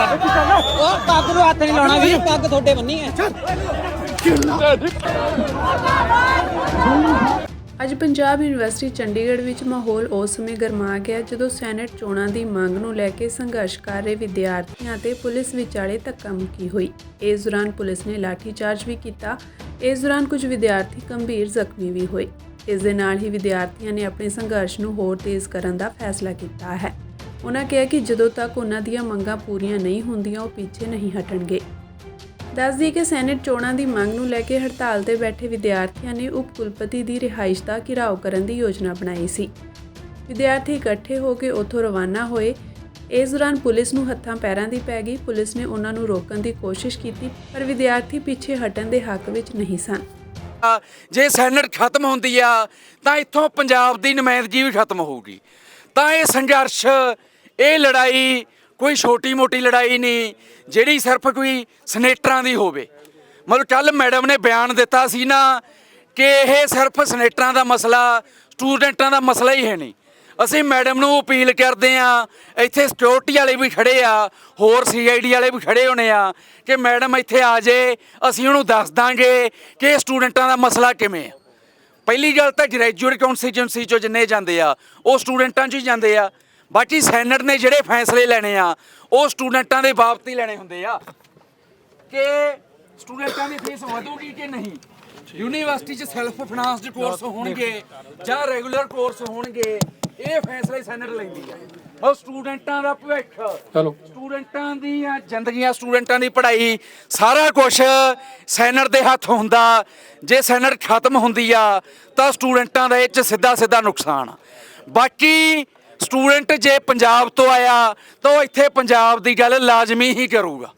ਉਹ ਪੱਗ ਨੂੰ ਹੱਥ ਨਹੀਂ ਲਾਉਣਾ ਵੀਰ ਪੱਗ ਤੁਹਾਡੇ ਬੰਨੀ ਹੈ ਅੱਜ ਪੰਜਾਬ ਯੂਨੀਵਰਸਿਟੀ ਚੰਡੀਗੜ੍ਹ ਵਿੱਚ ਮਾਹੌਲ ਉਸ ਸਮੇਂ ਗਰਮਾ ਗਿਆ ਜਦੋਂ ਸੈਨੇਟ ਚੋਣਾਂ ਦੀ ਮੰਗ ਨੂੰ ਲੈ ਕੇ ਸੰਘਰਸ਼ ਕਰ ਰਹੇ ਵਿਦਿਆਰਥੀਆਂ ਤੇ ਪੁਲਿਸ ਵਿਚਾਲੇ ਧੱਕਾਮੁੱਕੀ ਹੋਈ। ਇਸ ਦੌਰਾਨ ਪੁਲਿਸ ਨੇ ਲਾਠੀਚਾਰਜ ਵੀ ਕੀਤਾ। ਇਸ ਦੌਰਾਨ ਕੁਝ ਵਿਦਿਆਰਥੀ ਗੰਭੀਰ ਜ਼ਖਮੀ ਵੀ ਹੋਏ। ਇਸ ਦੇ ਨਾਲ ਹੀ ਵਿਦਿਆਰਥੀਆਂ ਨੇ ਆਪਣੇ ਸੰਘਰਸ਼ ਨੂੰ ਹੋਰ ਤੇਜ਼ ਕਰਨ ਦਾ ਫੈਸਲਾ ਕੀਤਾ ਹੈ। ਉਹਨਾਂ ਕਿਹਾ ਕਿ ਜਦੋਂ ਤੱਕ ਉਹਨਾਂ ਦੀਆਂ ਮੰਗਾਂ ਪੂਰੀਆਂ ਨਹੀਂ ਹੁੰਦੀਆਂ, ਉਹ ਪਿੱਛੇ ਨਹੀਂ ਹਟਣਗੇ। ਦੱਸ ਦਈਏ ਕਿ ਸੈਨੇਟ ਚੋਣਾਂ ਦੀ ਮੰਗ ਨੂੰ ਲੈ ਕੇ ਹੜਤਾਲ ਤੇ ਬੈਠੇ ਵਿਦਿਆਰਥੀਆਂ ਨੇ ਉਪ ਕੁਲਪਤੀ ਦੀ ਰਿਹਾਇਸ਼ ਦਾ ਘਿਰਾਓ ਕਰਨ ਦੀ ਯੋਜਨਾ ਬਣਾਈ ਸੀ। ਵਿਦਿਆਰਥੀ ਇਕੱਠੇ ਹੋ ਕੇ ਉੱਥੋਂ ਰਵਾਨਾ ਹੋਏ। ਇਸ ਦੌਰਾਨ ਪੁਲਿਸ ਨੂੰ ਹੱਥਾਂ ਪੈਰਾਂ ਦੀ ਪੈ ਗਈ। ਪੁਲਿਸ ਨੇ ਉਹਨਾਂ ਨੂੰ ਰੋਕਣ ਦੀ ਕੋਸ਼ਿਸ਼ ਕੀਤੀ, ਪਰ ਵਿਦਿਆਰਥੀ ਪਿੱਛੇ ਹਟਣ ਦੇ ਹੱਕ ਵਿੱਚ ਨਹੀਂ ਸਨ। ਜੇ ਸੈਨੇਟ ਖਤਮ ਹੁੰਦੀ ਆ, ਤਾਂ ਇੱਥੋਂ ਪੰਜਾਬ ਦੀ ਨੁਮਾਇੰਦਗੀ ਵੀ ਖਤਮ ਹੋਊਗੀ। ਤਾਂ ਇਹ ਸੰਘਰਸ਼ ਇਹ ਲੜਾਈ ਕੋਈ ਛੋਟੀ-ਮੋਟੀ ਲੜਾਈ ਨਹੀਂ, ਜਿਹੜੀ ਸਿਰਫ ਕੋਈ ਸਨੇਟਰਾਂ ਦੀ ਹੋਵੇ। ਮਤਲਬ ਕੱਲ ਮੈਡਮ ਨੇ ਬਿਆਨ ਦਿੱਤਾ ਸੀ ਨਾ ਕਿ ਇਹ ਸਿਰਫ ਸਨੇਟਰਾਂ ਦਾ ਮਸਲਾ, ਸਟੂਡੈਂਟਾਂ ਦਾ ਮਸਲਾ ਹੀ ਹੈ ਨਹੀਂ। ਅਸੀਂ ਮੈਡਮ ਨੂੰ ਅਪੀਲ ਕਰਦੇ ਆ ਇੱਥੇ ਸਿਕਿਉਰਿਟੀ ਵਾਲੇ ਵੀ ਖੜੇ ਆ, ਹੋਰ ਸੀਆਈਡੀ ਵਾਲੇ ਵੀ ਖੜੇ ਹੋਣੇ ਆ, ਕਿ ਮੈਡਮ ਇੱਥੇ ਆ ਜੇ, ਅਸੀਂ ਉਹਨੂੰ ਦੱਸ ਦਾਂਗੇ ਕਿ ਸਟੂਡੈਂਟਾਂ ਦਾ ਮਸਲਾ ਕਿਵੇਂ ਆ। ਪਹਿਲੀ ਗੱਲ ਤਾਂ ਗ੍ਰੈਜੂਏਟ ਕੌਂਸਟੀਚੁਐਂਸੀ ਚੋਂ ਜਿੰਨੇ ਜਾਂਦੇ ਆ, ਉਹ ਸਟੂਡੈਂਟਾਂ 'ਚ ਹੀ ਜਾਂਦੇ ਆ। ਬਾਕੀ ਸੈਨੇਟ ਨੇ ਜਿਹੜੇ ਫੈਸਲੇ ਲੈਣੇ ਆ ਉਹ ਸਟੂਡੈਂਟਾਂ ਦੇ ਬਾਬਤ ਹੀ ਲੈਣੇ ਹੁੰਦੇ ਆ। ਕਿ ਸਟੂਡੈਂਟਾਂ ਦੀ ਫੀਸ ਵਧੂਗੀ ਕਿ ਨਹੀਂ? ਯੂਨੀਵਰਸਿਟੀ 'ਚ ਸੈਲਫ ਫਾਈਨਾਂਸਡ ਕੋਰਸ ਹੋਣਗੇ ਜਾਂ ਰੈਗੂਲਰ ਕੋਰਸ ਹੋਣਗੇ ਇਹ ਫੈਸਲੇ ਸੈਨੇਟ ਲੈਂਦੀ ਹੈ ਉਹ ਸਟੂਡੈਂਟਾਂ ਦਾ ਭਵਿੱਖ ਚਲੋ। ਸਟੂਡੈਂਟਾਂ ਦੀਆਂ ਜ਼ਿੰਦਗੀਆਂ ਸਟੂਡੈਂਟਾਂ ਦੀ ਪੜ੍ਹਾਈ ਸਾਰਾ ਕੁਝ ਸੈਨੇਟ ਦੇ ਹੱਥ ਹੁੰਦਾ। ਜੇ ਸੈਨੇਟ ਖਤਮ ਹੁੰਦੀ ਆ ਤਾਂ ਸਟੂਡੈਂਟਾਂ ਦਾ ਇਹ 'ਚ ਸਿੱਧਾ ਸਿੱਧਾ ਨੁਕਸਾਨ ਆ। ਬਾਕੀ ਸਟੂਡੈਂਟ ਜੇ ਪੰਜਾਬ ਤੋਂ ਆਇਆ ਤਾਂ ਉਹ ਇੱਥੇ ਪੰਜਾਬ ਦੀ ਗੱਲ ਲਾਜ਼ਮੀ ਹੀ ਕਰੂਗਾ।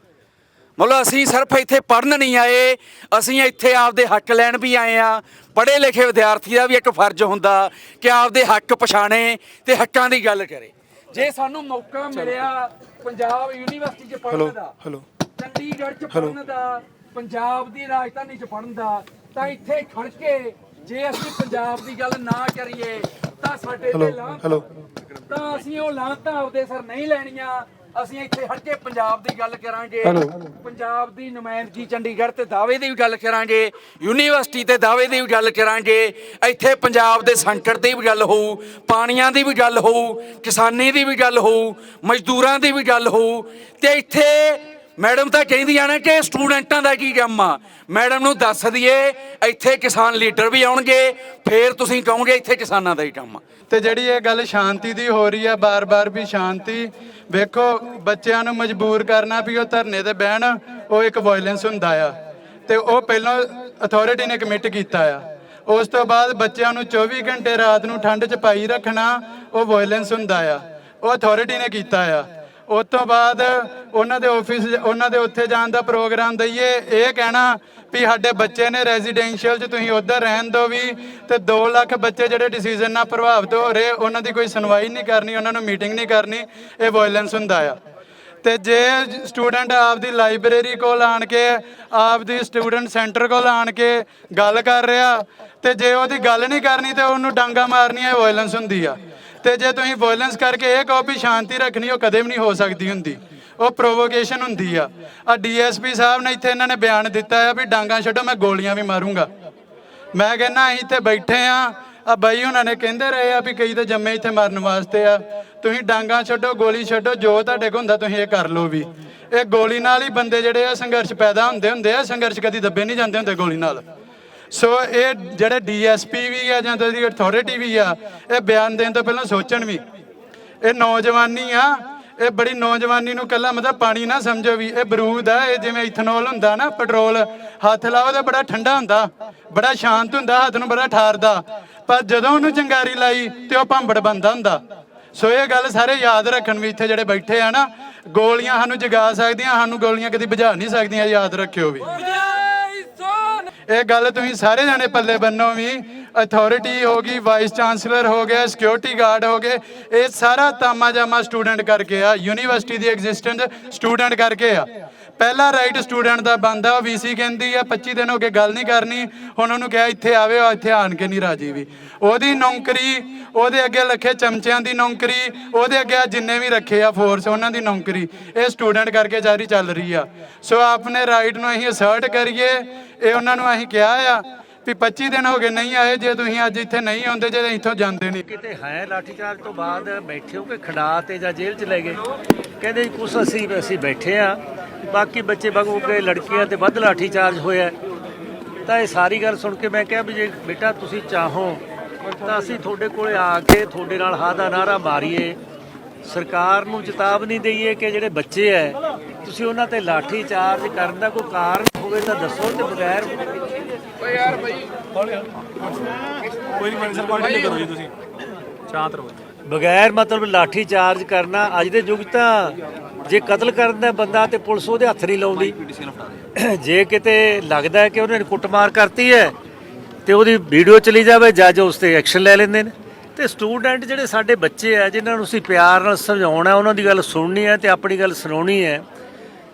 ਮਤਲਬ ਅਸੀਂ ਸਿਰਫ ਇੱਥੇ ਪੜਨ ਨਹੀਂ ਆਏ ਅਸੀਂ ਇੱਥੇ ਆਪਦੇ ਹੱਕ ਲੈਣ ਵੀ ਆਏ ਆ ਪੜ੍ਹੇ ਲਿਖੇ ਵਿਦਿਆਰਥੀ ਦਾ ਵੀ ਇੱਕ ਫਰਜ਼ ਹੁੰਦਾ ਕਿ ਆਪਦੇ ਹੱਕ ਪਛਾਣੇ ਤੇ ਹੱਕਾਂ ਦੀ ਗੱਲ ਕਰੇ। ਜੇ ਸਾਨੂੰ ਮੌਕਾ ਮਿਲਿਆ ਪੰਜਾਬ ਯੂਨੀਵਰਸਿਟੀ 'ਚ ਪੜਨ ਦਾ ਹੈਲੋ ਚੰਡੀਗੜ੍ਹ 'ਚ ਪੜਨ ਦਾ ਪੰਜਾਬ ਦੀ ਰਾਜਧਾਨੀ 'ਚ ਪੜਨ ਦਾ ਤਾਂ ਇੱਥੇ ਖੜ ਕੇ ਜੇ ਅਸੀਂ ਪੰਜਾਬ ਦੀ ਗੱਲ ਨਾ ਕਰੀਏ ਤਾਂ ਸਾਡੇ ਤੇ ਹੈਲੋ ਤਾਂ ਅਸੀਂ ਉਹ ਲਾਂਤਾਂ ਆਪਦੇ ਸਰ ਨਹੀਂ ਲੈਣੀਆਂ। ਅਸੀਂ ਇੱਥੇ ਹਟ ਕੇ ਪੰਜਾਬ ਦੀ ਗੱਲ ਕਰਾਂਗੇ। ਪੰਜਾਬ ਦੀ ਨੁਮਾਇੰਦਗੀ ਚੰਡੀਗੜ੍ਹ ਤੇ ਦਾਅਵੇ ਦੀ ਵੀ ਗੱਲ ਕਰਾਂਗੇ। ਯੂਨੀਵਰਸਿਟੀ ਤੇ ਦਾਅਵੇ ਦੀ ਵੀ ਗੱਲ ਕਰਾਂਗੇ। ਇੱਥੇ ਪੰਜਾਬ ਦੇ ਸੰਕਟ ਦੀ ਵੀ ਗੱਲ ਹੋਊ ਪਾਣੀਆਂ ਦੀ ਵੀ ਗੱਲ ਹੋਊ ਕਿਸਾਨੀ ਦੀ ਵੀ ਗੱਲ ਹੋਊ ਮਜ਼ਦੂਰਾਂ ਦੀ ਵੀ ਗੱਲ ਹੋਊ। ਤੇ ਇੱਥੇ ਮੈਡਮ ਤਾਂ ਕਹਿੰਦੀਆਂ ਨੇ ਕਿ ਸਟੂਡੈਂਟਾਂ ਦਾ ਕੀ ਕੰਮ ਆ। ਮੈਡਮ ਨੂੰ ਦੱਸ ਦਈਏ, ਇੱਥੇ ਕਿਸਾਨ ਲੀਡਰ ਵੀ ਆਉਣਗੇ, ਫੇਰ ਤੁਸੀਂ ਕਹੋਗੇ ਇੱਥੇ ਕਿਸਾਨਾਂ ਦਾ ਹੀ ਕੰਮ ਆ। ਤੇ ਜਿਹੜੀ ਇਹ ਗੱਲ ਸ਼ਾਂਤੀ ਦੀ ਹੋ ਰਹੀ ਆ, ਬਾਰ-ਬਾਰ ਵੀ ਸ਼ਾਂਤੀ, ਵੇਖੋ ਬੱਚਿਆਂ ਨੂੰ ਮਜਬੂਰ ਕਰਨਾ ਵੀ ਉਹ ਧਰਨੇ ਤੇ ਬਹਿਣ, ਉਹ ਇੱਕ ਵਾਇਲੈਂਸ ਹੁੰਦਾ ਆ। ਤੇ ਉਹ ਪਹਿਲਾਂ ਅਥਾਰਟੀ ਨੇ ਕਮਿਟ ਕੀਤਾ ਆ। ਉਸ ਤੋਂ ਬਾਅਦ ਬੱਚਿਆਂ ਨੂੰ 24 ਘੰਟੇ ਰਾਤ ਨੂੰ ਠੰਡ 'ਚ ਪਾਈ ਰੱਖਣਾ, ਉਹ ਵਾਇਲੈਂਸ ਹੁੰਦਾ ਆ। ਉਹ ਅਥਾਰਟੀ ਨੇ ਕੀਤਾ ਆ। ਉਸ ਤੋਂ ਬਾਅਦ ਉਹਨਾਂ ਦੇ ਆਫਿਸ ਉਹਨਾਂ ਦੇ ਉੱਥੇ ਜਾਣ ਦਾ ਪ੍ਰੋਗਰਾਮ ਦਈਏ, ਇਹ ਕਹਿਣਾ ਵੀ ਸਾਡੇ ਬੱਚੇ ਨੇ ਰੈਜ਼ੀਡੈਂਸ਼ੀਅਲ 'ਚ ਤੁਸੀਂ ਉੱਧਰ ਰਹਿਣ ਦਿਓ ਵੀ ਤੇ 2 ਲੱਖ ਬੱਚੇ ਜਿਹੜੇ ਡਿਸੀਜਨ ਨਾਲ ਪ੍ਰਭਾਵਿਤ ਹੋ ਰਹੇ, ਉਹਨਾਂ ਦੀ ਕੋਈ ਸੁਣਵਾਈ ਨਹੀਂ ਕਰਨੀ, ਉਹਨਾਂ ਨੂੰ ਮੀਟਿੰਗ ਨਹੀਂ ਕਰਨੀ, ਇਹ ਵਾਇਲੈਂਸ ਹੁੰਦਾ ਆ। ਤੇ ਜੇ ਸਟੂਡੈਂਟ ਆਪਦੀ ਲਾਇਬ੍ਰੇਰੀ ਕੋਲ ਆਣ ਕੇ, ਆਪਦੀ ਸਟੂਡੈਂਟ ਸੈਂਟਰ ਕੋਲ ਆਣ ਕੇ ਗੱਲ ਕਰ ਰਿਹਾ ਤੇ ਜੇ ਉਹਦੀ ਗੱਲ ਨਹੀਂ ਕਰਨੀ ਤੇ ਉਹਨੂੰ ਡਾਂਗਾ ਮਾਰਨੀਆਂ ਇਹ ਵਾਇਲੈਂਸ ਹੁੰਦੀ ਆ। ਤੇ ਜੇ ਤੁਸੀਂ ਵਾਇਲੈਂਸ ਕਰਕੇ ਇਹ ਕਹੋ ਵੀ ਸ਼ਾਂਤੀ ਰੱਖਣੀ, ਉਹ ਕਦੇ ਵੀ ਨਹੀਂ ਹੋ ਸਕਦੀ ਹੁੰਦੀ। ਉਹ ਪ੍ਰੋਵੋਕੇਸ਼ਨ ਹੁੰਦੀ ਆ। ਆ ਡੀਐਸਪੀ ਸਾਹਿਬ ਨੇ ਇੱਥੇ ਇਹਨਾਂ ਨੇ ਬਿਆਨ ਦਿੱਤਾ ਆ ਵੀ ਡਾਂਗਾ ਛੱਡੋ, ਮੈਂ ਗੋਲੀਆਂ ਵੀ ਮਾਰੂੰਗਾ। ਮੈਂ ਕਹਿੰਦਾ, ਅਸੀਂ ਇੱਥੇ ਬੈਠੇ ਆ। ਆ ਬਾਈ ਉਹਨਾਂ ਨੇ ਕਹਿੰਦੇ ਰਹੇ ਆ ਵੀ ਕਈ ਤਾਂ ਜੰਮੇ ਇੱਥੇ ਮਰਨ ਵਾਸਤੇ ਆ। ਤੁਸੀਂ ਡਾਂਗਾ ਛੱਡੋ, ਗੋਲੀ ਛੱਡੋ, ਜੋ ਤੁਹਾਡੇ ਕੋਲ ਹੁੰਦਾ ਤੁਸੀਂ ਇਹ ਕਰ ਲਓ ਵੀ। ਇਹ ਗੋਲੀ ਨਾਲ ਹੀ ਬੰਦੇ ਜਿਹੜੇ ਆ ਸੰਘਰਸ਼ ਪੈਦਾ ਹੁੰਦੇ ਹੁੰਦੇ ਆ, ਸੰਘਰਸ਼ ਕਦੀ ਦੱਬੇ ਨਹੀਂ ਜਾਂਦੇ ਹੁੰਦੇ ਗੋਲੀ ਨਾਲ। ਸੋ ਇਹ ਜਿਹੜੇ ਡੀਐਸਪੀ ਵੀ ਆ ਜਾਂ ਜਿਹੜੀ ਅਥਾਰਟੀ ਵੀ ਆ, ਇਹ ਬਿਆਨ ਦੇਣ ਤੋਂ ਪਹਿਲਾਂ ਸੋਚਣ ਵੀ। ਇਹ ਨੌਜਵਾਨੀ ਆ, ਇਹ ਬੜੀ ਨੌਜਵਾਨੀ ਨੂੰ ਕੱਲਾ ਮਤਲਬ ਪਾਣੀ ਨਾ ਸਮਝੋ ਵੀ, ਇਹ ਬਰੂਦ ਆ, ਇਹ ਜਿਵੇਂ ਇਥਨੋਲ ਹੁੰਦਾ ਨਾ, ਪੈਟਰੋਲ, ਹੱਥ ਲਾਓ ਤਾਂ ਬੜਾ ਠੰਡਾ ਹੁੰਦਾ, ਬੜਾ ਸ਼ਾਂਤ ਹੁੰਦਾ, ਹੱਥ ਨੂੰ ਬੜਾ ਠਾਰਦਾ। ਪਰ ਜਦੋਂ ਉਹਨੂੰ ਚੰਗਾਰੀ ਲਾਈ ਤੇ ਉਹ ਭਾਂਬੜ ਬੰਦਾ ਹੁੰਦਾ। ਸੋ ਇਹ ਗੱਲ ਸਾਰੇ ਯਾਦ ਰੱਖਣ ਵੀ ਇੱਥੇ ਜਿਹੜੇ ਬੈਠੇ ਆ ਨਾ, ਗੋਲੀਆਂ ਸਾਨੂੰ ਜਗਾ ਸਕਦੀਆਂ, ਸਾਨੂੰ ਗੋਲੀਆਂ ਕਦੀ ਬੁਝਾ ਨਹੀਂ ਸਕਦੀਆਂ, ਯਾਦ ਰੱਖਿਓ ਵੀ। ਇਹ ਗੱਲ ਤੁਸੀਂ ਸਾਰੇ ਜਾਣੇ ਪੱਲੇ ਬੰਨੋ ਵੀ ਅਥਾਰਟੀ ਹੋ ਗਈ ਵਾਈਸ ਚਾਂਸਲਰ ਹੋ ਗਿਆ ਸਿਕਿਉਰਿਟੀ ਗਾਰਡ ਹੋ ਗਏ, ਇਹ ਸਾਰਾ ਤਾਮਾ ਜਾਮਾ ਸਟੂਡੈਂਟ ਕਰਕੇ ਆ ਯੂਨੀਵਰਸਿਟੀ ਦੀ ਐਗਜ਼ਿਸਟੈਂਸ ਸਟੂਡੈਂਟ ਕਰਕੇ ਆ। ਪਹਿਲਾ ਰਾਈਟ ਸਟੂਡੈਂਟ ਦਾ ਬੰਦਾ ਉਹ ਵੀਸੀ ਕਹਿੰਦੀ ਆ 25 ਦਿਨ ਹੋ ਗਏ ਗੱਲ ਨਹੀਂ ਕਰਨੀ। ਹੁਣ ਉਹਨੂੰ ਕਿਹਾ, ਇੱਥੇ ਆਵੇ, ਉਹ ਇੱਥੇ ਆਣ ਕੇ ਨਹੀਂ ਰਾਜੀ ਵੀ। ਉਹਦੀ ਨੌਕਰੀ, ਉਹਦੇ ਅੱਗੇ ਲੱਖੇ ਚਮਚਿਆਂ ਦੀ ਨੌਕਰੀ, ਉਹਦੇ ਅੱਗੇ ਜਿੰਨੇ ਵੀ ਰੱਖੇ ਆ ਫੋਰਸ ਉਹਨਾਂ ਦੀ ਨੌਕਰੀ। ਇਹ ਸਟੂਡੈਂਟ ਕਰਕੇ ਜਾਰੀ ਚੱਲ ਰਹੀ ਆ। ਸੋ ਆਪਣੇ ਰਾਈਟ ਨੂੰ ਅਸੀਂ ਅਸਰਟ ਕਰੀਏ। ਇਹ ਉਹਨਾਂ ਨੂੰ ਅਸੀਂ ਕਿਹਾ ਆ ਵੀ 25 ਦਿਨ ਹੋ ਗਏ ਨਹੀਂ ਆਏ, ਜੇ ਤੁਸੀਂ ਅੱਜ ਇੱਥੇ ਨਹੀਂ ਆਉਂਦੇ, ਜੇ ਇੱਥੋਂ ਜਾਂਦੇ ਨਹੀਂ। ਕਿਤੇ ਹੈ ਲਾਠੀਚਾਰਜ ਤੋਂ ਬਾਅਦ ਬੈਠੇ ਹੋ ਕਿ ਖੜਾ ਤੇ ਜਾਂ ਜੇਲ੍ਹ ਚ ਲੈ ਗਏ? ਕਹਿੰਦੇ ਜੀ ਕੁਛ ਅਸੀਂ ਅਸੀਂ ਬੈਠੇ ਆ। ਬਾਕੀ ਬੱਚੇ ਬਗੂ ਕੇ ਲੜਕੀਆਂ ਤੇ ਵੱਧ ਲਾਠੀਚਾਰਜ ਹੋਇਆ। ਤਾਂ ਇਹ ਸਾਰੀ ਗੱਲ ਸੁਣ ਕੇ ਮੈਂ ਕਿਹਾ ਵੀ ਜੇ ਬੇਟਾ ਤੁਸੀਂ ਚਾਹੋ ਤਾਂ ਅਸੀਂ ਤੁਹਾਡੇ ਕੋਲੇ ਆ ਕੇ ਤੁਹਾਡੇ ਨਾਲ ਹਾਂ ਦਾ ਨਾਰਾ ਮਾਰੀਏ। ਸਰਕਾਰ ਨੂੰ ਚੇਤਾਵਨੀ ਦਈਏ ਕਿ ਜਿਹੜੇ ਬੱਚੇ ਐ ਤੁਸੀਂ ਉਹਨਾਂ ਤੇ ਲਾਠੀ ਚਾਰਜ ਕਰਨ ਦਾ ਕੋਈ ਕਾਰਨ ਹੋਵੇ ਤਾਂ ਦੱਸੋ ਤੇ ਬਗੈਰ ਕੋਈ ਨਹੀਂ ਮੈਡਮ ਸਰ ਕੰਟੀਨਿਊ ਕਰੋ ਜੀ ਤੁਸੀਂ। ਸ਼ਾਂਤ ਰਹੋ ਬਗੈਰ ਮਤਲਬ ਲਾਠੀ ਚਾਰਜ ਕਰਨਾ, ਅੱਜ ਦੇ ਯੁੱਗ ਤਾਂ ਜੇ ਕਤਲ ਕਰਨ ਦਾ ਬੰਦਾ ਤੇ ਪੁਲਿਸ ਉਹਦੇ ਹੱਥ ਨਹੀਂ ਲਾਉਂਦੀ। ਜੇ ਕਿਤੇ ਲੱਗਦਾ ਕਿ ਉਹਨੇ ਕੁੱਟਮਾਰ ਕਰਤੀ ਹੈ, ਤੇ ਉਹਦੀ ਵੀਡੀਓ ਚਲੀ ਜਾਵੇ, ਜੱਜ ਉਸ ਤੇ ਐਕਸ਼ਨ ਲੈ ਲੈਂਦੇ ਨੇ। ਤੇ ਸਟੂਡੈਂਟ ਜਿਹੜੇ ਸਾਡੇ ਬੱਚੇ ਆ, ਜਿਨ੍ਹਾਂ ਨੂੰ ਅਸੀਂ ਪਿਆਰ ਨਾਲ ਸਮਝਾਉਣਾ, ਉਹਨਾਂ ਦੀ ਗੱਲ ਸੁਣਨੀ ਹੈ ਤੇ ਆਪਣੀ ਗੱਲ ਸੁਣਾਉਣੀ ਹੈ,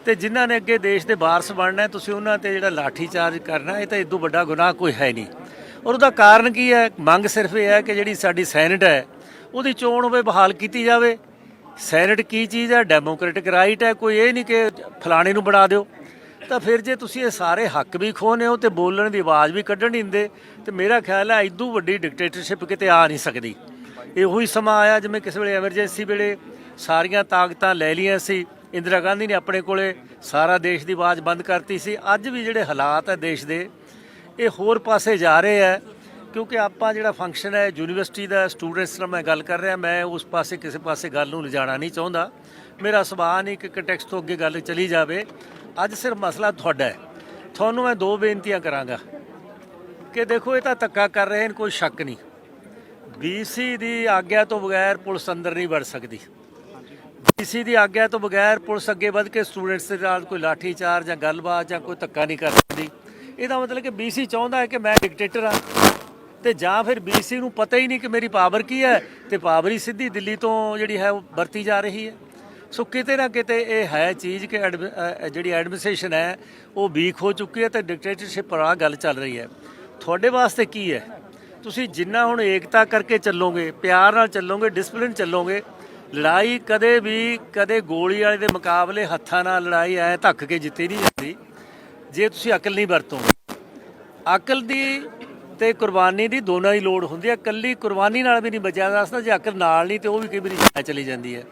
ਤੇ ਜਿਨ੍ਹਾਂ ਨੇ ਅੱਗੇ ਦੇਸ਼ ਦੇ ਵਾਰਸ ਬਣਨਾ ਹੈ, ਤੁਸੀਂ ਉਹਨਾਂ ਤੇ ਜਿਹੜਾ ਲਾਠੀ ਚਾਰਜ ਕਰਨਾ, ਇਹ ਤਾਂ ਇਦੋਂ ਵੱਡਾ ਗੁਨਾਹ ਕੋਈ ਹੈ ਨਹੀਂ। ਔਰ ਉਹਦਾ ਕਾਰਨ ਕੀ ਹੈ? ਮੰਗ ਸਿਰਫ ਇਹ ਹੈ ਕਿ ਜਿਹੜੀ ਸਾਡੀ ਸੈਨੇਟ ਹੈ ਉਹਦੀ ਚੋਣ ਹੋਵੇ, ਬਹਾਲ ਕੀਤੀ ਜਾਵੇ। ਸੈਨੇਟ ਕੀ ਚੀਜ਼ ਹੈ? ਡੈਮੋਕ੍ਰੈਟਿਕ ਰਾਈਟ ਹੈ? ਕੋਈ ਇਹ ਨਹੀਂ ਕਿ ਫਲਾਣੇ ਨੂੰ ਬਣਾ ਦਿਓ। ਤਾਂ ਫਿਰ ਜੇ ਤੁਸੀਂ ਇਹ ਸਾਰੇ ਹੱਕ ਵੀ ਖੋਹਨੇ ਹੋ ਤੇ ਬੋਲਣ ਦੀ ਆਵਾਜ਼ ਵੀ ਕੱਢਣ ਨਹੀਂ ਦਿੰਦੇ, ਤੇ ਮੇਰਾ ਖਿਆਲ ਹੈ ਇਦੋਂ ਵੱਡੀ ਡਿਕਟੇਟਰਸ਼ਿਪ ਕਿਤੇ ਆ ਨਹੀਂ ਸਕਦੀ। ਇਹੋ ਹੀ ਸਮਾਂ ਆਇਆ ਜਿਵੇਂ ਕਿਸੇ ਵੇਲੇ ਐਮਰਜੈਂਸੀ ਵੇਲੇ ਸਾਰੀਆਂ ਤਾਕਤਾਂ ਲੈ ਲਈਆਂ ਸੀ। ਇੰਦਰਾ ਗਾਂਧੀ ਨੇ ਆਪਣੇ ਕੋਲੇ ਸਾਰਾ ਦੇਸ਼ ਦੀ ਆਵਾਜ਼ ਬੰਦ ਕਰਤੀ ਸੀ। ਅੱਜ ਵੀ ਜਿਹੜੇ ਹਾਲਾਤ ਹੈ ਦੇਸ਼ ਦੇ, ਇਹ ਹੋਰ ਪਾਸੇ ਜਾ ਰਹੇ ਹੈ। ਕਿਉਂਕਿ ਆਪਾਂ ਜਿਹੜਾ ਫੰਕਸ਼ਨ ਹੈ ਯੂਨੀਵਰਸਿਟੀ ਦਾ ਸਟੂਡੈਂਟਸ ਨਾਲ ਮੈਂ ਗੱਲ ਕਰ ਰਿਹਾ, ਮੈਂ ਉਸ ਪਾਸੇ ਕਿਸੇ ਪਾਸੇ ਗੱਲ ਨੂੰ ਲਿਜਾਣਾ ਨਹੀਂ ਚਾਹੁੰਦਾ। ਮੇਰਾ ਸਵਾਲ ਨਹੀਂ ਕਿ ਕੰਟੈਕਸਟ ਤੋਂ ਅੱਗੇ ਗੱਲ ਚਲੀ ਜਾਵੇ, ਅੱਜ ਸਿਰਫ ਮਸਲਾ ਤੁਹਾਡਾ ਹੈ। ਤੁਹਾਨੂੰ ਮੈਂ ਦੋ ਬੇਨਤੀਆਂ ਕਰਾਂਗਾ ਕਿ ਦੇਖੋ, ਇਹ ਤਾਂ ਧੱਕਾ ਕਰ ਰਹੇ ਨੇ, ਕੋਈ ਸ਼ੱਕ ਨਹੀਂ। ਬੀਸੀ ਦੀ ਆਗਿਆ ਤੋਂ ਬਗੈਰ ਪੁਲਿਸ ਅੰਦਰ ਨਹੀਂ ਵੜ ਸਕਦੀ। ਬੀਸੀ ਦੀ ਆਗਿਆ ਤੋਂ ਬਗੈਰ ਪੁਲਿਸ ਅੱਗੇ ਵੱਧ ਕੇ ਸਟੂਡੈਂਟਸ ਦੇ ਨਾਲ ਕੋਈ ਲਾਠੀ ਚਾਰ ਜਾਂ ਗੱਲਬਾਤ ਜਾਂ ਕੋਈ ਧੱਕਾ ਨਹੀਂ ਕਰ ਸਕਦੀ। ਇਹਦਾ ਮਤਲਬ ਕਿ ਬੀਸੀ ਚਾਹੁੰਦਾ ਹੈ ਕਿ ਮੈਂ ਡਿਕਟੇਟਰ ਹਾਂ। ਤੇ ਜਾਂ ਫਿਰ ਬੀਸੀ ਨੂੰ ਪਤਾ ਹੀ ਨਹੀਂ ਕਿ ਮੇਰੀ ਪਾਵਰ ਕੀ ਹੈ ਤੇ ਪਾਵਰ ਹੀ ਸਿੱਧੀ ਦਿੱਲੀ ਤੋਂ ਜਿਹੜੀ ਹੈ ਉਹ ਵਰਤੀ ਜਾ ਰਹੀ ਹੈ। ਸੋ ਕਿਤੇ ਨਾ ਕਿਤੇ ਇਹ ਹੈ ਚੀਜ਼ ਕਿ ਐਡਮ- ਜਿਹੜੀ ਐਡਮਿਨਿਸਟ੍ਰੇਸ਼ਨ ਹੈ, ਉਹ ਵੀਕ ਹੋ ਚੁੱਕੀ ਹੈ ਤੇ ਡਿਕਟੇਟਰਸ਼ਿਪ ਪਰ ਆ ਗੱਲ ਚੱਲ ਰਹੀ ਹੈ। ਤੁਹਾਡੇ ਵਾਸਤੇ ਕੀ ਹੈ? ਤੁਸੀਂ ਜਿੰਨਾ ਹੁਣ ਏਕਤਾ ਕਰਕੇ ਚੱਲੋਗੇ, ਪਿਆਰ ਨਾਲ ਚੱਲੋਗੇ ਡਿਸਪਲਿਨ ਚੱਲੋਗੇ, ਲੜਾਈ ਕਦੇ ਵੀ ਕਦੇ ਗੋਲੀ ਵਾਲੇ ਦੇ ਮੁਕਾਬਲੇ ਹੱਥਾਂ ਨਾਲ ਲੜਾਈ ਐ ਧੱਕ ਕੇ ਜਿੱਤੀ ਨਹੀਂ ਜਾਂਦੀ। ਜੇ ਤੁਸੀਂ ਅਕਲ ਨਹੀਂ ਵਰਤੋਗੇ, ਅਕਲ ਦੀ ਤੇ ਕੁਰਬਾਨੀ ਦੀ ਦੋਨਾਂ ਦੀ ਲੋੜ ਹੁੰਦੀ ਹੈ। ਇਕੱਲੀ ਕੁਰਬਾਨੀ ਨਾਲ ਵੀ ਨਹੀਂ ਬਚਿਆ ਜਾ ਸਕਦਾ ਜੇ ਅਕਲ ਨਾਲ ਨਹੀਂ ਤੇ ਉਹ ਵੀ ਕਈ ਵਾਰੀ ਜਾਇ ਚਲੀ ਜਾਂਦੀ ਹੈ।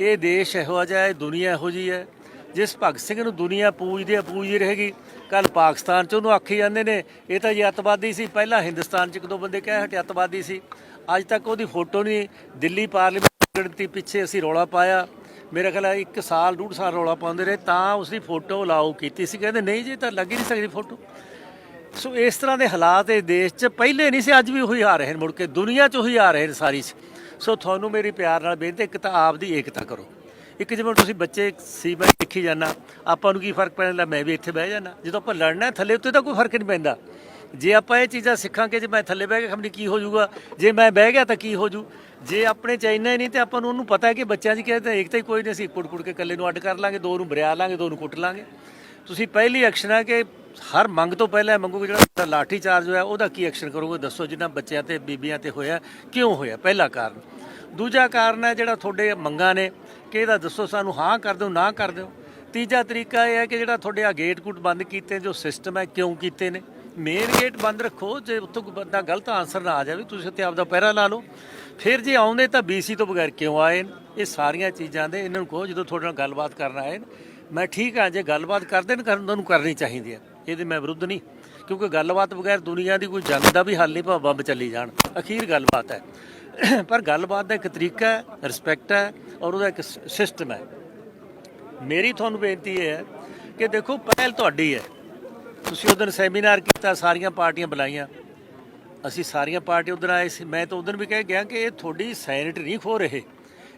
ਇਹ ਦੇਸ਼ ਇਹੋ ਜਿਹਾ ਹੈ, ਦੁਨੀਆ ਇਹੋ ਜਿਹੀ ਹੈ, ਜਿਸ ਭਗਤ ਸਿੰਘ ਨੂੰ ਦੁਨੀਆ ਪੂਜਦੀ ਹੈ, ਪੂਜਦੀ ਰਹੇਗੀ। ਕੱਲ ਪਾਕਿਸਤਾਨ ਚ ਉਹਨੂੰ ਆਖੀ ਜਾਂਦੇ ਨੇ, ਇਹ ਤਾਂ ਜੀ ਅੱਤਵਾਦੀ ਸੀ, ਪਹਿਲਾਂ ਹਿੰਦੁਸਤਾਨ ਚ ਇੱਕ ਦੋ ਬੰਦੇ ਕਹਿ ਹਟੇ ਅੱਤਵਾਦੀ ਸੀ। ਅੱਜ ਤੱਕ ਉਹਦੀ ਫੋਟੋ ਨਹੀਂ, ਦਿੱਲੀ ਪਾਰਲੀਮੈਂਟ ਗਣਤੀ ਪਿੱਛੇ ਅਸੀਂ ਰੌਲਾ ਪਾਇਆ। ਮੇਰੇ ਖਿਆਲ ਹੈ ਇੱਕ ਸਾਲ, ਡੂਢ ਸਾਲ ਰੌਲਾ ਪਾਉਂਦੇ ਰਹੇ, ਤਾਂ ਉਸ ਦੀ ਫੋਟੋ ਲਾਓ ਕੀਤੀ ਸੀ। ਕਹਿੰਦੇ, ਨਹੀਂ ਜੀ ਤਾਂ ਲੱਗ ਹੀ ਨਹੀਂ ਸਕਦੀ ਫੋਟੋ। ਸੋ ਇਸ ਤਰ੍ਹਾਂ ਦੇ ਹਾਲਾਤ ਇਹ ਦੇਸ਼ 'ਚ ਪਹਿਲੇ ਨਹੀਂ ਸੀ, ਅੱਜ ਵੀ ਉਹੀ ਆ ਰਹੇ ਨੇ, ਮੁੜ ਕੇ ਦੁਨੀਆ 'ਚ ਉਹੀ ਆ ਰਹੇ ਨੇ ਸਾਰੀ। 'ਚ ਸੋ ਤੁਹਾਨੂੰ ਮੇਰੀ ਪਿਆਰ ਨਾਲ ਬੇਨਤੀ, ਇੱਕ ਤਾਂ ਆਪ ਦੀ ਏਕਤਾ ਕਰੋ। ਇੱਕ ਜਿਵੇਂ ਤੁਸੀਂ ਬੱਚੇ ਸੀ ਮੈਂ ਦੇਖੀ ਜਾਂਦਾ, ਆਪਾਂ ਨੂੰ ਕੀ ਫ਼ਰਕ ਪੈਂਦਾ ਮੈਂ ਵੀ ਇੱਥੇ ਬਹਿ ਜਾਣਾ ਜਦੋਂ ਆਪਾਂ ਲੜਨਾ ਥੱਲੇ, ਉੱਤੇ ਤਾਂ ਕੋਈ ਫ਼ਰਕ ਨਹੀਂ ਪੈਂਦਾ। ਜੇ ਆਪਾਂ ਇਹ ਚੀਜ਼ਾਂ ਸਿੱਖਾਂਗੇ, ਜੇ ਮੈਂ ਥੱਲੇ ਬਹਿ ਕੇ ਖਮਣੀ ਕੀ ਹੋ ਜਾਊਗਾ? ਜੇ ਮੈਂ ਬਹਿ ਗਿਆ ਤਾਂ ਕੀ ਹੋ ਜੂ? ਜੇ ਆਪਣੇ 'ਚ ਇੰਨਾ ਹੀ ਨਹੀਂ, ਤੇ ਆਪਾਂ ਨੂੰ ਉਹਨੂੰ ਪਤਾ ਹੈ ਕਿ ਬੱਚਿਆਂ 'ਚ ਕੀ ਹੈ ਏਕਤਾ ਹੀ ਕੋਈ ਨਹੀਂ, ਅਸੀਂ ਕੁੜ ਕੁੜ ਕੇ ਇਕੱਲੇ ਨੂੰ ਅੱਡ ਕਰ ਲਾਂਗੇ, ਦੋ ਨੂੰ ਬਰਿਆ ਲਾਂਗੇ, ਦੋ ਨੂੰ ਕੁੱਟ ਲਾਂਗੇ। ਤੁਸੀਂ ਪਹਿਲੀ ਐਕਸ਼ਨ ਹੈ ਕਿ ਹਰ ਮੰਗ ਤੋਂ ਪਹਿਲਾਂ ਮੰਗੋਗੇ ਜਿਹੜਾ ਤੁਹਾਡਾ ਲਾਠੀ ਚਾਰਜ ਹੋਇਆ, ਉਹਦਾ ਕੀ ਐਕਸ਼ਨ ਕਰੋਗੇ? ਦੱਸੋ ਜਿਨ੍ਹਾਂ ਬੱਚਿਆਂ ਤੇ ਬੀਬੀਆਂ ਤੇ ਹੋਇਆ, ਕਿਉਂ ਹੋਇਆ? ਪਹਿਲਾ ਕਾਰਨ। ਦੂਜਾ ਕਾਰਨ ਹੈ ਜਿਹੜਾ ਤੁਹਾਡੇ ਮੰਗਾਂ ਨੇ ਕਿ ਇਹਦਾ ਦੱਸੋ ਸਾਨੂੰ ਹਾਂ ਕਰ ਦਿਓ, ਨਾ ਕਰ ਦਿਓ। ਤੀਜਾ ਤਰੀਕਾ ਇਹ ਹੈ ਕਿ ਜਿਹੜਾ ਤੁਹਾਡੇ ਆ ਗੇਟ ਗੁੱਟ ਬੰਦ ਕੀਤੇ ਜੋ ਸਿਸਟਮ ਹੈ, ਕਿਉਂ ਕੀਤੇ ਨੇ? ਮੇਨ ਗੇਟ ਬੰਦ ਰੱਖੋ, ਜੇ ਉੱਥੋਂ ਕੋਈ ਬੰਦਾ ਗਲਤ ਆਨਸਰ ਨਾ ਆ ਜਾਵੇ, ਤੁਸੀਂ ਉੱਥੇ ਆਪਦਾ ਪਹਿਰਾ ਲਾ ਲਓ। ਫਿਰ ਜੇ ਆਉਂਦੇ ਤਾਂ ਬੀਸੀ ਤੋਂ ਬਗੈਰ ਕਿਉਂ ਆਏ ਨੇ? ਇਹ ਸਾਰੀਆਂ ਚੀਜ਼ਾਂ ਦੇ, ਇਹਨਾਂ ਨੂੰ ਕਹੋ ਜਦੋਂ ਤੁਹਾਡੇ ਨਾਲ ਗੱਲਬਾਤ ਕਰਨ ਆਏ ਨੇ। ਮੈਂ ਠੀਕ ਹਾਂ, ਜੇ ਗੱਲਬਾਤ ਕਰਦੇ ਨੇ, ਕਰਨ ਤੁਹਾਨੂੰ ਕਰਨੀ ਚਾਹੀਦੀ ਹੈ। ਇਹਦੇ ਮੈਂ ਵਿਰੁੱਧ ਨਹੀਂ। ਕਿਉਂਕਿ ਗੱਲਬਾਤ ਬਗੈਰ ਦੁਨੀਆ ਦੀ ਕੋਈ ਜੰਗ ਦਾ ਵੀ ਹੱਲ ਨਹੀਂ, ਭਾਵੇਂ ਬੰਬ ਚੱਲੀ ਜਾਣ। ਅਖੀਰ ਗੱਲਬਾਤ ਹੈ। ਪਰ ਗੱਲਬਾਤ ਦਾ ਇੱਕ ਤਰੀਕਾ ਹੈ ਰਿਸਪੈਕਟ ਹੈ, ਔਰ ਉਹਦਾ ਇੱਕ ਸਿਸਟਮ ਹੈ। ਮੇਰੀ ਤੁਹਾਨੂੰ ਬੇਨਤੀ ਇਹ ਹੈ ਕਿ ਦੇਖੋ, ਪਹਿਲ ਤੁਹਾਡੀ ਹੈ। ਤੁਸੀਂ ਉਦੋਂ ਸੈਮੀਨਾਰ ਕੀਤਾ, ਸਾਰੀਆਂ ਪਾਰਟੀਆਂ ਬੁਲਾਈਆਂ। ਅਸੀਂ ਸਾਰੀਆਂ ਪਾਰਟੀਆਂ ਉਧਰ ਆਏ ਸੀ। ਮੈਂ ਤਾਂ ਉਦੋਂ ਵੀ ਕਹਿ ਗਿਆ ਕਿ ਇਹ ਤੁਹਾਡੀ ਸੈਨੇਟ ਨਹੀਂ ਖੋ ਰਹੇ।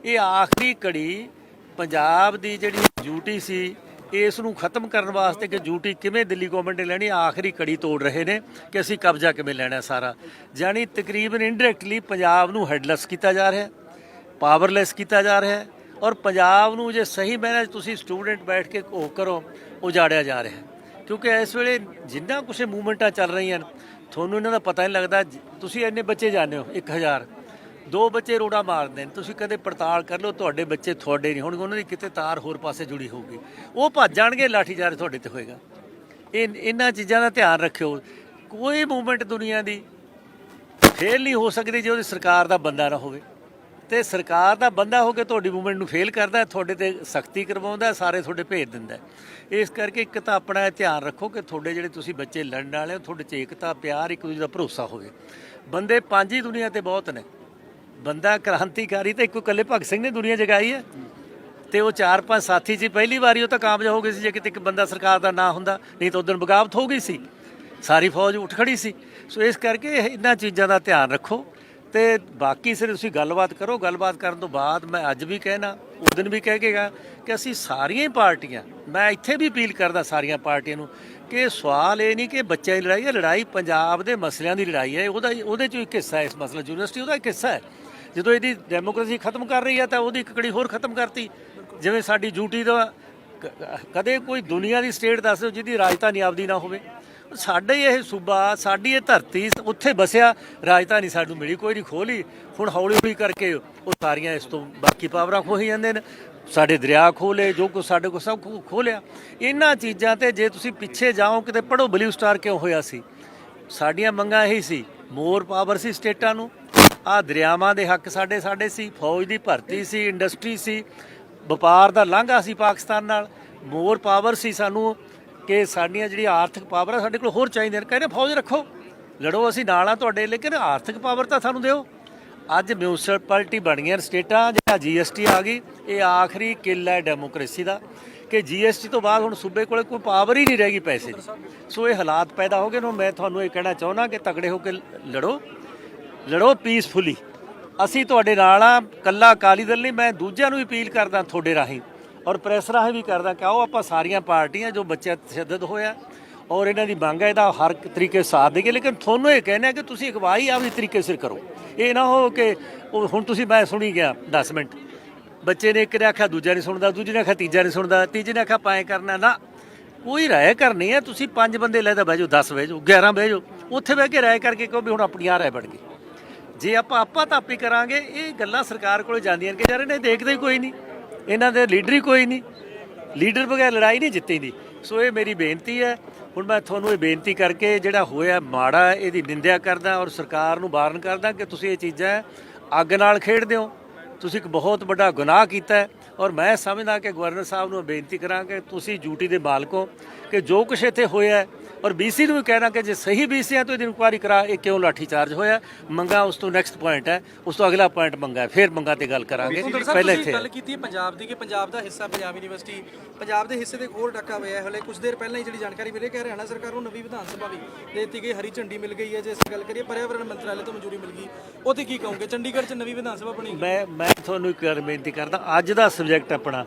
ਇਹ ਆਖਰੀ ਕੜੀ ਪੰਜਾਬ ਦੀ ਜਿਹੜੀ ਡਿਊਟੀ ਸੀ, ਇਸ ਨੂੰ ਖਤਮ ਕਰਨ ਵਾਸਤੇ ਕਿ ਡਿਊਟੀ ਕਿਵੇਂ ਦਿੱਲੀ ਗਵਰਨਮੈਂਟ ਨੇ ਲੈਣੀ, ਆਖਰੀ ਕੜੀ ਤੋੜ ਰਹੇ ਨੇ ਕਿ ਅਸੀਂ ਕਬਜ਼ਾ ਕਿਵੇਂ ਲੈਣਾ ਸਾਰਾ। ਜਾਨੀ ਤਕਰੀਬਨ ਇਨਡਾਇਰੈਕਟਲੀ ਪੰਜਾਬ ਨੂੰ ਹੈਡਲੈਸ ਕੀਤਾ ਜਾ ਰਿਹਾ ਹੈ ਪਾਵਰਲੈਸ ਕੀਤਾ ਜਾ ਰਿਹਾ ਹੈ ਔਰ ਪੰਜਾਬ ਨੂੰ ਜੇ ਸਹੀ ਮੈਨੇਜ ਤੁਸੀਂ ਸਟੂਡੈਂਟ ਬੈਠ ਕੇ ਉਹ ਕਰੋ, ਉਜਾੜਿਆ ਜਾ ਰਿਹਾ। ਹੈ ਕਿਉਂਕਿ ਇਸ ਵੇਲੇ ਜਿੰਨਾ ਕੁਛ ਮੂਵਮੈਂਟਾਂ ਚੱਲ ਰਹੀਆਂ ਨੇ, ਤੁਹਾਨੂੰ ਇਹਨਾਂ ਦਾ ਪਤਾ ਨਹੀਂ ਲੱਗਦਾ, ਤੁਸੀਂ ਇੰਨੇ ਬੱਚੇ ਜਾਣਦੇ ਹੋ 1000 ਦੋ ਬੱਚੇ ਰੋੜਾ ਮਾਰਦੇ ਨੇ, ਤੁਸੀਂ ਕਦੇ ਪੜਤਾਲ ਕਰ ਲਓ, ਤੁਹਾਡੇ ਬੱਚੇ ਤੁਹਾਡੇ ਨਹੀਂ ਹੋਣਗੇ, ਉਹਨਾਂ ਦੀ ਕਿਤੇ ਤਾਰ ਹੋਰ ਪਾਸੇ ਜੁੜੀ ਹੋਊਗੀ। ਉਹ ਭੱਜ ਜਾਣਗੇ, ਲਾਠੀਚਾਰਜ ਤੁਹਾਡੇ ਤੇ ਹੋਏਗਾ। ਇਹ, ਇਹਨਾਂ ਚੀਜ਼ਾਂ ਦਾ ਧਿਆਨ ਰੱਖਿਓ। ਕੋਈ ਮੂਵਮੈਂਟ ਦੁਨੀਆ ਦੀ ਫੇਲ ਨਹੀਂ ਹੋ ਸਕਦੀ ਜੇ ਉਹਦੀ ਸਰਕਾਰ ਦਾ ਬੰਦਾ ਨਾ ਹੋਵੇ। ਤੇ ਸਰਕਾਰ ਦਾ ਬੰਦਾ ਹੋ ਕੇ ਤੁਹਾਡੀ ਮੂਵਮੈਂਟ ਨੂੰ ਫੇਲ ਕਰਦਾ ਤੁਹਾਡੇ ਤੇ ਸਖਤੀ ਕਰਵਾਉਂਦਾ ਸਾਰੇ ਤੁਹਾਡੇ ਭੇਜ ਦਿੰਦਾ ਇਸ ਕਰਕੇ ਇੱਕ ਤਾਂ ਆਪਣਾ ਧਿਆਨ ਰੱਖੋ ਕਿ ਤੁਹਾਡੇ ਜਿਹੜੇ ਤੁਸੀਂ ਬੱਚੇ ਲੜਨ ਵਾਲੇ ਹੋ, ਤੁਹਾਡੇ 'ਚ ਏਕਤਾ, ਪਿਆਰ, ਇੱਕ ਦੂਜੇ ਦਾ ਭਰੋਸਾ ਹੋਵੇ। ਬੰਦੇ ਪੰਜ ਹੀ ਦੁਨੀਆ ਤੇ ਬਹੁਤ ਨੇ। ਬੰਦਾ ਕ੍ਰਾਂਤੀਕਾਰੀ ਤਾਂ ਇੱਕੋ ਇਕੱਲੇ ਭਗਤ ਸਿੰਘ ਨੇ ਦੁਨੀਆ ਜਗਾਈ ਹੈ। ਤੇ ਉਹ ਚਾਰ ਪੰਜ ਸਾਥੀ ਸੀ ਪਹਿਲੀ ਵਾਰੀ ਉਹ ਤਾਂ ਕਾਮਯਾਬ ਹੋ ਗਏ ਸੀ, ਜੇ ਕਿਤੇ ਇੱਕ ਬੰਦਾ ਸਰਕਾਰ ਦਾ ਨਾ ਹੁੰਦਾ, ਨਹੀਂ ਤਾਂ ਉਦੋਂ ਬਗਾਵਤ ਹੋ ਗਈ ਸੀ। ਸਾਰੀ ਫੌਜ ਉੱਠ ਖੜੀ ਸੀ। ਸੋ ਇਸ ਕਰਕੇ ਇਹ- ਇਹਨਾਂ ਚੀਜ਼ਾਂ ਦਾ ਧਿਆਨ ਰੱਖੋ। ਤੇ ਬਾਕੀ ਸਿਰ ਤੁਸੀਂ ਗੱਲਬਾਤ ਕਰੋ। ਗੱਲਬਾਤ ਕਰਨ ਤੋਂ ਬਾਅਦ ਮੈਂ ਅੱਜ ਵੀ ਕਹਿਣਾ, ਉਸ ਦਿਨ ਵੀ ਕਹਿ ਕੇਗਾ ਕਿ ਅਸੀਂ ਸਾਰੀਆਂ ਹੀ ਪਾਰਟੀਆਂ, ਮੈਂ ਇੱਥੇ ਵੀ ਅਪੀਲ ਕਰਦਾ ਸਾਰੀਆਂ ਪਾਰਟੀਆਂ ਨੂੰ ਕਿ ਸਵਾਲ ਇਹ ਨਹੀਂ ਕਿ ਬੱਚਿਆਂ ਦੀ ਲੜਾਈ ਹੈ, ਲੜਾਈ ਪੰਜਾਬ ਦੇ ਮਸਲਿਆਂ ਦੀ ਲੜਾਈ ਹੈ। ਉਹਦਾ ਉਹਦੇ ਚੋਂ ਇੱਕ ਹਿੱਸਾ ਹੈ ਇਸ ਮਸਲਾ ਯੂਨੀਵਰਸਿਟੀ, ਉਹਦਾ ਇੱਕ ਹਿੱਸਾ ਹੈ। ਜਦੋਂ ਇਹਦੀ ਡੈਮੋਕ੍ਰੇਸੀ ਖਤਮ ਕਰ ਰਹੀ ਹੈ ਤਾਂ ਉਹਦੀ ਇੱਕ ਕੜੀ ਹੋਰ ਖਤਮ ਕਰਤੀ। ਜਿਵੇਂ ਸਾਡੀ ਡਿਊਟੀ ਦਾ ਕਦੇ ਕੋਈ ਦੁਨੀਆ ਦੀ ਸਟੇਟ ਦੱਸ ਦਿਓ ਜਿਹਦੀ ਰਾਜਧਾਨੀ ਆਪਦੀ ਨਾ ਹੋਵੇ। ਸਾਡੇ ਇਹ ਸੂਬਾ, ਸਾਡੀ ਇਹ ਧਰਤੀ ਉੱਥੇ ਬਸਿਆ, ਰਾਜਧਾਨੀ ਸਾਨੂੰ ਮਿਲੀ, ਕੋਈ ਨਹੀਂ ਖੋਲੀ। ਹੁਣ ਹੌਲੀ ਹੌਲੀ ਕਰਕੇ ਉਹ ਸਾਰੀਆਂ ਇਸ ਤੋਂ ਬਾਕੀ ਪਾਵਰਾਂ ਖੋਹੀ ਜਾਂਦੇ ਨੇ। ਸਾਡੇ ਦਰਿਆ ਖੋਲੇ, ਜੋ ਕੁਛ ਸਾਡੇ ਕੋਲ ਸਭ ਕੁਛ ਖੋਲਿਆ। ਇਹਨਾਂ ਚੀਜ਼ਾਂ ਤੇ ਜੇ ਤੁਸੀਂ ਪਿੱਛੇ ਜਾਓ, ਕਿਤੇ ਪੜੋ ਬਲੂ ਸਟਾਰ ਕਿਉਂ ਹੋਇਆ ਸੀ? ਸਾਡੀਆਂ ਮੰਗਾਂ ਇਹੀ ਸੀ ਮੋਰ ਪਾਵਰ ਸੀ ਸਟੇਟਾਂ ਨੂੰ। ਆ ਦਰਿਆਵਾਂ ਦੇ ਹੱਕ ਸਾਡੇ ਸਾਡੇ ਸੀ, ਫੌਜ ਦੀ ਭਰਤੀ ਸੀ ਇੰਡਸਟਰੀ ਸੀ, ਵਪਾਰ ਦਾ ਲਾਂਘਾ ਸੀ ਪਾਕਿਸਤਾਨ ਨਾਲ ਮੋਰ ਪਾਵਰ ਸੀ ਸਾਨੂੰ ਕਿ ਸਾਡੀਆਂ ਜਿਹੜੀ ਆਰਥਿਕ ਪਾਵਰ ਆ ਸਾਡੇ ਕੋਲ ਹੋਰ ਚਾਹੀਦੀਆਂ ਨੇ। ਕਹਿੰਦੇ ਫੌਜ ਰੱਖੋ, ਲੜੋ, ਅਸੀਂ ਨਾਲ ਆ ਤੁਹਾਡੇ ਲੇਕਿਨ ਆਰਥਿਕ ਪਾਵਰ ਤਾਂ ਸਾਨੂੰ ਦਿਓ। ਅੱਜ ਮਿਊਨਿਸਪੈਲਿਟੀ ਬਣੀਆਂ ਨੇ ਸਟੇਟਾਂ, ਜਿਹੜਾ ਜੀਐਸਟੀ ਆ ਗਈ, ਇਹ ਆਖਰੀ ਕਿੱਲ ਹੈ ਡੈਮੋਕ੍ਰੇਸੀ ਦਾ, ਕਿ ਜੀਐਸਟੀ ਤੋਂ ਬਾਅਦ ਹੁਣ ਸੂਬੇ ਕੋਲੇ ਕੋਈ ਪਾਵਰ ਹੀ ਨਹੀਂ ਰਹਿ ਗਈ ਪੈਸੇ ਦੀ। ਸੋ ਇਹ ਹਾਲਾਤ ਪੈਦਾ ਹੋ ਗਏ ਨੂੰ ਮੈਂ ਤੁਹਾਨੂੰ ਇਹ ਕਹਿਣਾ ਚਾਹੁੰਦਾ ਕਿ ਤਗੜੇ ਹੋ ਕੇ ਲੜੋ ਲੜੋ ਪੀਸਫੁਲੀ ਅਸੀਂ ਤੁਹਾਡੇ ਨਾਲ ਆ, ਕੱਲਾ ਅਕਾਲੀ ਦਲ ਨਹੀਂ, ਮੈਂ ਦੂਜਿਆਂ ਨੂੰ ਵੀ ਅਪੀਲ ਕਰਦਾ ਤੁਹਾਡੇ ਰਾਹੀਂ। ਔਰ ਪ੍ਰੈਸ ਰਾਹੀਂ ਵੀ ਕਰਦਾ ਕਿ ਆਓ ਆਪਾਂ ਸਾਰੀਆਂ ਪਾਰਟੀਆਂ, ਜੋ ਬੱਚਿਆਂ ਤਸ਼ੱਦਦ ਹੋਇਆ, ਔਰ ਇਹਨਾਂ ਦੀ ਮੰਗ ਹੈ, ਇਹਦਾ ਹਰ ਤਰੀਕੇ ਸਾਥ ਦੇਗੇ ਲੇਕਿਨ ਤੁਹਾਨੂੰ ਇਹ ਕਹਿਣਾ ਕਿ ਤੁਸੀਂ ਅਗਵਾਈ ਆਪਣੀ ਤਰੀਕੇ ਸਿਰ ਕਰੋ। ਇਹ ਨਾ ਹੋ ਕਿ ਉਹ ਹੁਣ ਤੁਸੀਂ, ਮੈਂ ਸੁਣੀ ਗਿਆ 10 ਮਿੰਟ। ਬੱਚੇ ਨੇ ਇੱਕ ਨੇ ਆਖਿਆ, ਦੂਜਾ ਨਹੀਂ ਸੁਣਦਾ, ਦੂਜੇ ਨੇ ਆਖਿਆ, ਤੀਜਾ ਨਹੀਂ ਸੁਣਦਾ, ਤੀਜੇ ਨੇ ਆਖਿਆ ਪਾਏ ਕਰਨਾ, ਨਾ। ਕੋਈ ਰਾਏ ਕਰਨੀ ਹੈ, ਤੁਸੀਂ ਪੰਜ ਬੰਦੇ ਲੈਦਾ ਬਹਿ ਜਾਓ 10 ਬਹਿ ਜਾਓ 11 ਬਹਿ ਜਾਓ, ਉੱਥੇ ਬਹਿ ਕੇ ਰਾਏ ਕਰਕੇ ਕਹੋ ਵੀ ਹੁਣ ਆਪਣੀ ਆਪਣੀਆਂ ਰਾਏ ਬਣ ਗਈ। ਜੇ ਆਪਾਂ ਆਪਾਂ ਤਾਪੀ ਕਰਾਂਗੇ, ਇਹ ਗੱਲਾਂ ਸਰਕਾਰ ਕੋਲ ਜਾਂਦੀਆਂ ਨੇ ਕਿ ਯਾਰ ਇਹਨੇ ਦੇਖਦੇ ਹੀ ਕੋਈ ਨਹੀਂ। ਇਹਨਾਂ ਦੇ ਲੀਡਰ ਹੀ ਕੋਈ ਨਹੀਂ। ਲੀਡਰ ਬਗੈਰ ਲੜਾਈ ਨਹੀਂ ਜਿੱਤੀਦੀ ਸੋ ਇਹ ਮੇਰੀ ਬੇਨਤੀ ਹੈ। ਹੁਣ ਮੈਂ ਤੁਹਾਨੂੰ ਇਹ ਬੇਨਤੀ ਕਰਕੇ ਜਿਹੜਾ ਹੋਇਆ ਮਾੜਾ, ਇਹਦੀ ਨਿੰਦਿਆ ਕਰਦਾ ਔਰ ਸਰਕਾਰ ਨੂੰ ਬਾਰਨ ਕਰਦਾ ਕਿ ਤੁਸੀਂ ਇਹ ਚੀਜ਼ਾਂ ਅੱਗ ਨਾਲ ਖੇਡਦੇ ਹੋ। ਤੁਸੀਂ ਇੱਕ ਬਹੁਤ ਵੱਡਾ ਗੁਨਾਹ ਕੀਤਾ ਹੈ ਔਰ ਮੈਂ ਸਮਝਦਾ ਕਿ ਗਵਰਨਰ ਸਾਹਿਬ ਨੂੰ ਬੇਨਤੀ ਕਰਾਂ ਕਿ ਤੁਸੀਂ ਡਿਊਟੀ ਦੇ ਮਾਲਕ ਹੋ, ਕਿ ਜੋ ਕੁਛ ਇੱਥੇ ਹੋਇਆ ਔਰ ਬੀਸੀ ਨੂੰ ਵੀ ਕਹਿਣਾ ਕਿ ਜੇ ਸਹੀ ਬੀਸੀ ਹੈ ਤਾਂ ਇਹਦੀ ਇਨਕੁਆਇਰੀ ਕਰਾ ਇਹ ਕਿਉਂ ਲਾਠੀ ਚਾਰਜ ਹੋਇਆ? ਮੰਗਾ ਉਸ ਤੋਂ ਨੈਕਸਟ ਪੁਆਇੰਟ ਹੈ ਉਸ ਤੋਂ ਅਗਲਾ ਪੁਆਇੰਟ ਮੰਗਾ ਫਿਰ ਮੰਗਾ ਤੇ ਗੱਲ ਕਰਾਂਗੇ। ਪਹਿਲਾਂ ਇੱਥੇ ਗੱਲ ਕੀਤੀ ਪੰਜਾਬ ਦੀ ਕਿ ਪੰਜਾਬ ਦਾ ਹਿੱਸਾ ਪੰਜਾਬ ਯੂਨੀਵਰਸਿਟੀ ਪੰਜਾਬ ਦੇ ਹਿੱਸੇ ਦੇ ਹੋਰ ਡੱਕਾ ਹੋਇਆ ਹੈ ਹਲੇ ਕੁਝ ਦੇਰ ਪਹਿਲਾਂ ਹੀ ਜਿਹੜੀ ਜਾਣਕਾਰੀ ਮਿਲੀ ਕਿ ਹਰਿਆਣਾ ਸਰਕਾਰ ਨੂੰ ਨਵੀਂ ਵਿਧਾਨ ਸਭਾ ਵੀ ਦੇ ਦਿੱਤੀ ਗਈ ਹਰੀ ਝੰਡੀ ਮਿਲ ਗਈ ਹੈ ਜੇ ਅਸੀਂ ਗੱਲ ਕਰੀਏ ਪਰਿਆਵਰਣ ਮੰਤਰਾਲੇ ਤੋਂ ਮਨਜ਼ੂਰੀ ਮਿਲ ਗਈ। ਉਹਤੇ ਕੀ ਕਹੋਗੇ ਚੰਡੀਗੜ੍ਹ 'ਚ ਨਵੀਂ ਵਿਧਾਨ ਸਭਾ ਬਣੀ ਮੈਂ ਮੈਂ ਤੁਹਾਨੂੰ ਇੱਕ ਗੱਲ ਬੇਨਤੀ ਕਰਦਾ ਅੱਜ ਦਾ ਸਬਜੈਕਟ ਆਪਣਾ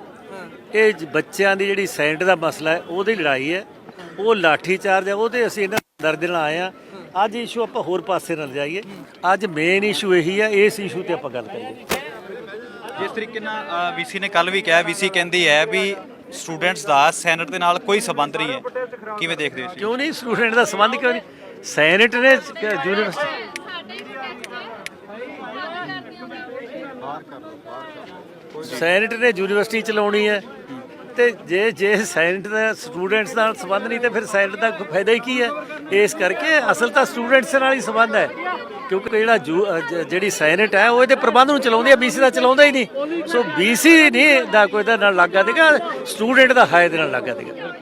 ਇਹ ਬੱਚਿਆਂ ਦੀ ਜਿਹੜੀ ਸੈਂਟ ਦਾ ਮਸਲਾ ਹੈ ਉਹਦੀ ਲੜਾਈ ਹੈ। ਉਹ ਲਾਠੀ ਚਾਰਜ ਹੈ ਉਹਦੇ ਅਸੀਂ ਇਹਨਾਂ ਦਰਦ ਨਾਲ ਆਏ ਆ। ਅੱਜ ਇਸ਼ੂ ਆਪਾਂ ਹੋਰ ਪਾਸੇ ਨਾਲ ਜਾਈਏ। ਅੱਜ ਮੇਨ ਇਸ਼ੂ ਇਹੀ ਹੈ ਇਸ ਇਸ਼ੂ ਤੇ ਆਪਾਂ ਗੱਲ ਕਰੀਏ। ਜਿਸ ਤਰੀਕੇ ਨਾਲ ਵੀਸੀ ਨੇ ਕੱਲ ਵੀ ਕਿਹਾ ਵੀਸੀ ਕਹਿੰਦੀ ਹੈ ਵੀ ਸਟੂਡੈਂਟਸ ਦਾ ਸੈਨੇਟ ਦੇ ਨਾਲ ਕੋਈ ਸਬੰਧ ਨਹੀਂ ਹੈ। ਕਿਵੇਂ ਦੇਖਦੇ ਹੋ ਕਿਉਂ ਨਹੀਂ? ਸਟੂਡੈਂਟ ਦਾ ਸੰਬੰਧ ਕਿਉਂ ਨਹੀਂ? ਸੈਨੇਟ ਨੇ ਯੂਨੀਵਰਸਿਟੀ ਸੈਨੇਟ ਨੇ ਯੂਨੀਵਰਸਿਟੀ ਚਲਾਉਣੀ ਹੈ। ਤੇ ਜੇ ਜੇ ਸੈਨੇਟ ਦਾ ਸਟੂਡੈਂਟਸ ਨਾਲ ਸੰਬੰਧ ਨਹੀਂ, ਤੇ ਫਿਰ ਸੈਨੇਟ ਦਾ ਫਾਇਦਾ ਹੀ ਕੀ ਹੈ? ਇਸ ਕਰਕੇ ਅਸਲ ਤਾਂ ਸਟੂਡੈਂਟਸ ਨਾਲ ਹੀ ਸੰਬੰਧ ਹੈ। ਕਿਉਂਕਿ ਜਿਹੜਾ ਜੂ- ਜਿਹੜੀ ਸੈਨੇਟ ਹੈ, ਉਹ ਇਹਦੇ ਪ੍ਰਬੰਧ ਨੂੰ ਚਲਾਉਂਦੀ ਹੈ ਬੀਸੀ ਦਾ ਚਲਾਉਂਦਾ ਹੀ ਨਹੀਂ। ਸੋ ਬੀਸੀ ਨਹੀਂ ਦਾ ਕੋਈ ਇਹਦੇ ਨਾਲ ਲੱਗਾ ਦੇਗਾ ਸਟੂਡੈਂਟ ਦਾ ਹਾਇ ਦੇ ਨਾਲ ਲੱਗਾ ਦੇਗਾ।